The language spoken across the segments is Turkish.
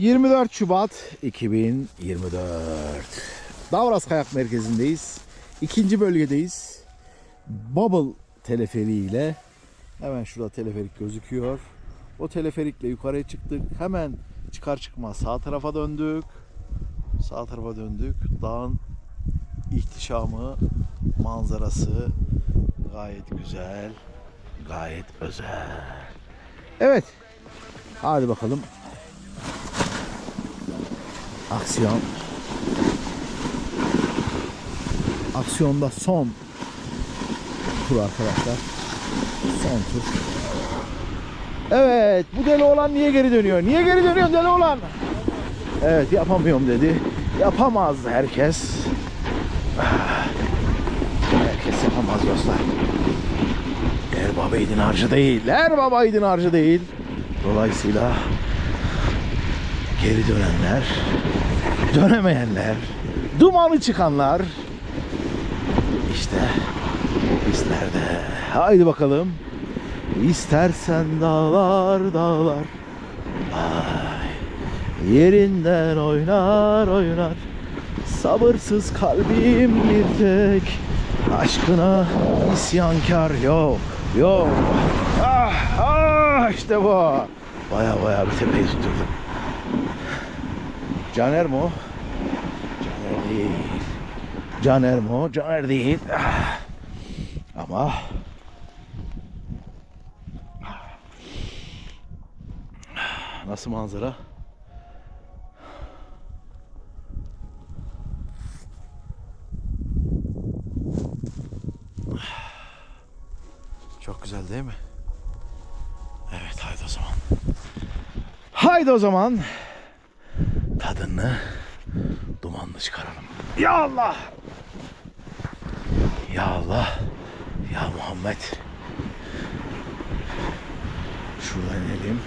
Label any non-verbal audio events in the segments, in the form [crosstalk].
24 Şubat 2024. Davras Kayak Merkezi'ndeyiz. İkinci bölgedeyiz. Bubble teleferiğiyle hemen şurada teleferik gözüküyor. O teleferikle yukarıya çıktık. Hemen çıkar çıkmaz sağ tarafa döndük. Sağ tarafa döndük. Dağın ihtişamı, manzarası gayet güzel, gayet özel. Evet. Hadi bakalım. Aksiyon. Aksiyonda son tur arkadaşlar. Son tur. Evet, bu deli olan niye geri dönüyor? Niye geri dönüyor deli olan? Evet, yapamıyorum dedi. Yapamaz herkes. Herkes yapamaz dostlar. Er baba yiğidin harcı değil. Er baba yiğidin harcı değil. Dolayısıyla geri dönenler, [laughs] dönemeyenler, dumanı çıkanlar işte pistlerde. Haydi bakalım. İstersen dağlar dağlar. Ay, Yerinden oynar oynar. Sabırsız kalbim bir tek. Aşkına isyankar yok Yok. Ah ah işte bu. Baya baya bir tepeyi tutturdum Caner mi o? Caner değil Caner mi o? Caner değil. Ama Nasıl manzara? Çok güzel değil mi? Evet haydi o zaman. Haydi o zaman. Tadını dumanlı çıkaralım. Ya Allah! Ya Allah! Ya Muhammed! Şuradan inelim.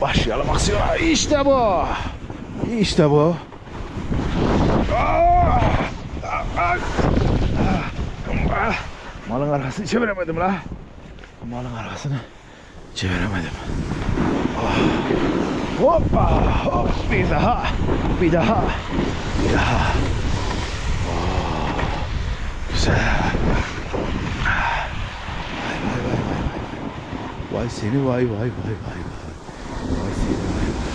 Başlayalım aksiyona. İşte bu. İşte bu. Malın arkasını çeviremedim la. Malın arkasını çeviremedim. Hoppa! Hop! Bir daha. Bir daha. Bir daha. Oh, güzel. Vay vay vay vay vay. Vay seni vay vay vay vay vay. Vay seni vay vay.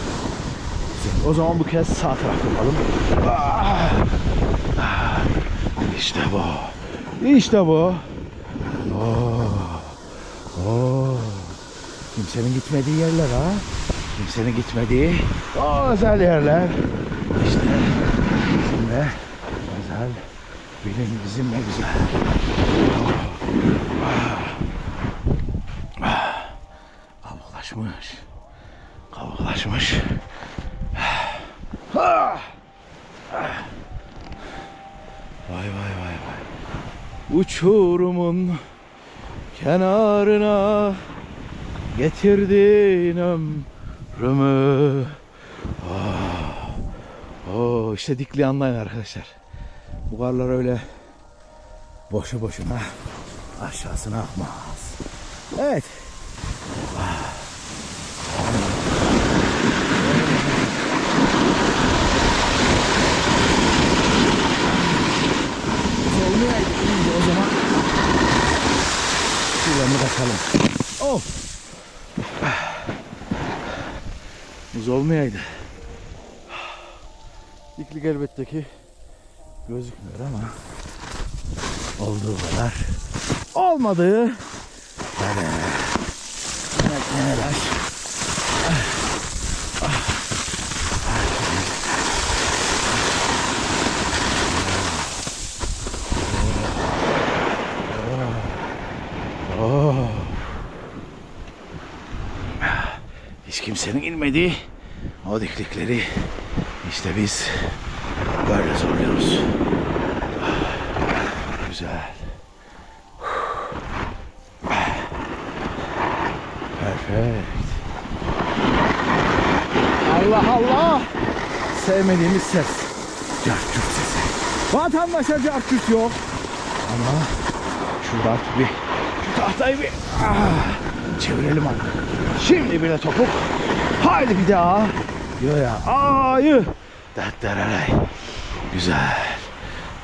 Güzel. O zaman bu kez sağ taraf yapalım. Ah! Ah! İşte bu. İşte bu. Oh. Oh. Kimsenin gitmediği yerler ha. Kimsenin gitmediği o özel yerler. İşte bizimle özel. Benim bizimle güzel. Ah. Kabuklaşmış. Kabuklaşmış. Ah. Ah. Vay vay vay vay. Uçurumun kenarına getirdin ömrümü. Oh. Oh, işte dikli anlayın arkadaşlar. Bu karlar öyle boşu boşuna aşağısına akmaz. Evet. Olmayaydı iyiydi o zaman. Şuradan kaçalım. Oh. Buz olmayaydı. Diklik elbette ki gözükmüyor ama olduğu kadar olmadığı kadar. Evet neler. Oh. Hiç kimsenin inmediği o diklikleri işte biz böyle zorluyoruz. Güzel. Perfect. Allah Allah. Sevmediğimiz ses. Cartçurt sesi. Vatandaşa cartçurt yok. Ama şurada artık bir şu tahtayı bir ah, çevirelim artık. Şimdi bir de topuk. Haydi bir daha. Yo ya. Ayı. Dattararay. Güzel.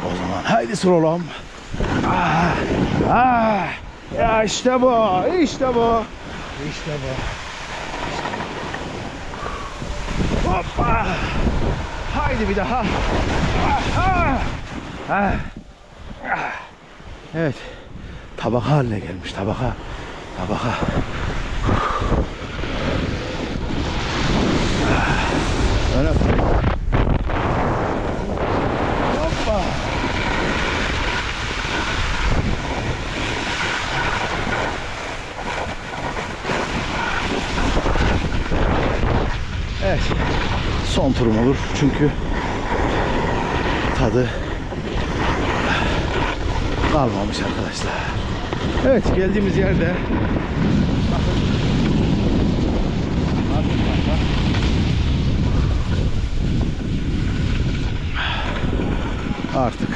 O zaman haydi slalom. Ah, ah. Ya işte bu. işte bu. İşte bu. Hoppa. Haydi bir daha. Ah, ah. Ah. Ah. Evet. Tabaka haline gelmiş tabaka. Tabaka. Ah. Öne Hoppa. Evet. Son turum olur çünkü tadı kalmamış arkadaşlar. Evet geldiğimiz yerde. Artık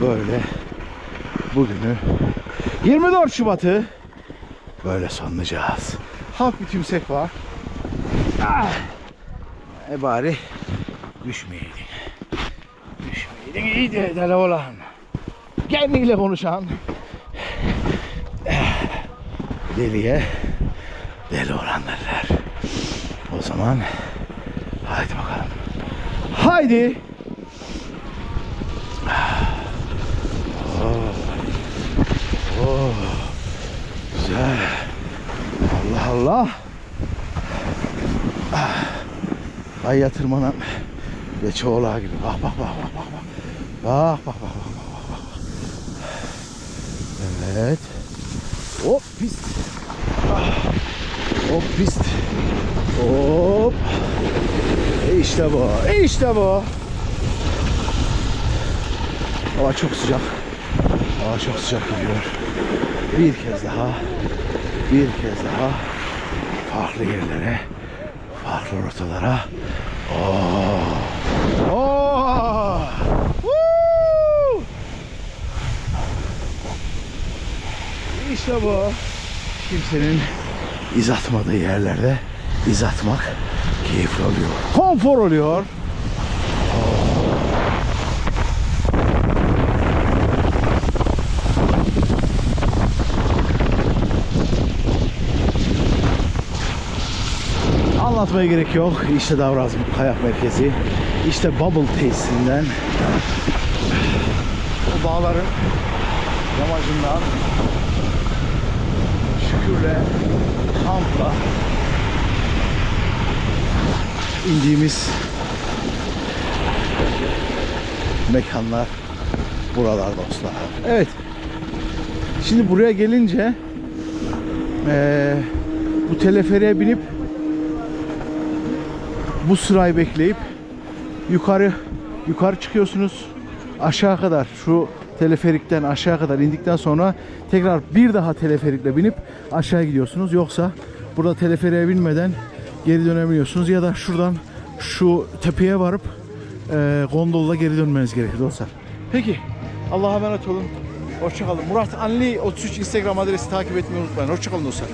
böyle bugünü 24 Şubat'ı böyle sonlayacağız. Hafif bir tümsek var. Ah! E bari düşmeyeydin. Düşmeyeydin iyiydi deli olan. Kendiyle konuşan. Eh, Deliye deli olan derler. O zaman haydi bakalım. Haydi. Oh. Oh. Güzel. Allah. Ah. Ayya tırmanan ve çoğulağı gibi. Bak bak bak bak bak. Bak bak bak bak bak bak. Evet. Hop pist. Hop pist. Hop. E işte bu. E işte bu. Hava çok sıcak. Hava çok sıcak gidiyor. Bir kez daha. Bir kez daha. Farklı yerlere. Farklı rotalara. Oo. Oo. Woo! İşte bu. Kimsenin iz atmadığı yerlerde iz atmak keyifli oluyor. Konfor oluyor. Anlatmaya gerek yok. İşte Davraz Kayak Merkezi. İşte Bubble tesisinden o dağların yamacından şükürle kampla indiğimiz mekanlar buralar dostlar. Evet. Şimdi buraya gelince eee, bu teleferiğe binip bu sırayı bekleyip yukarı yukarı çıkıyorsunuz. Aşağı kadar şu teleferikten aşağı kadar indikten sonra tekrar bir daha teleferikle binip aşağı gidiyorsunuz. Yoksa burada teleferiğe binmeden geri dönemiyorsunuz ya da şuradan şu tepeye varıp e, gondolla geri dönmeniz gerekir dostlar. Peki Allah'a emanet olun. Hoşçakalın. Murat Anli 33 Instagram adresi takip etmeyi unutmayın. Hoşçakalın dostlar.